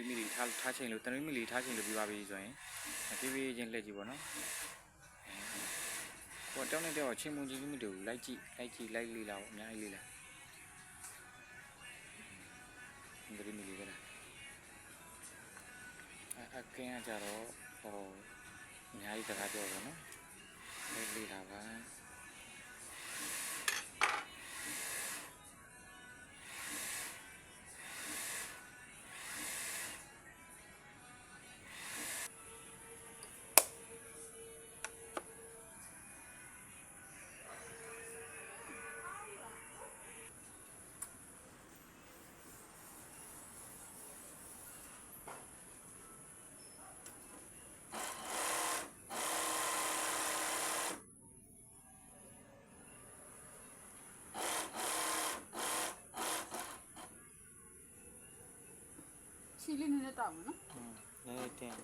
3မီလီထားထားချိန်လို့3မီလီထားချိန်လို့ပြပါပြီဆိုရင်ပြေးပြေးချင်းလှည့်ကြည့်ပါနော်ဟိုတောင်းနေတော့ချင်းမုံကြီးမတူဘူးလိုက်ကြည့်လိုက်ကြည့်လိုက်လေးလာအများကြီးလေးလာ3မီလီကလားအခင်းကကြတော့ဟိုအများကြီးစကားပြောပါနော်လေးလေးလာပါ ဆီလေးနည်းနည်းတောက်မယ်နော်။နည်းနည်းတင်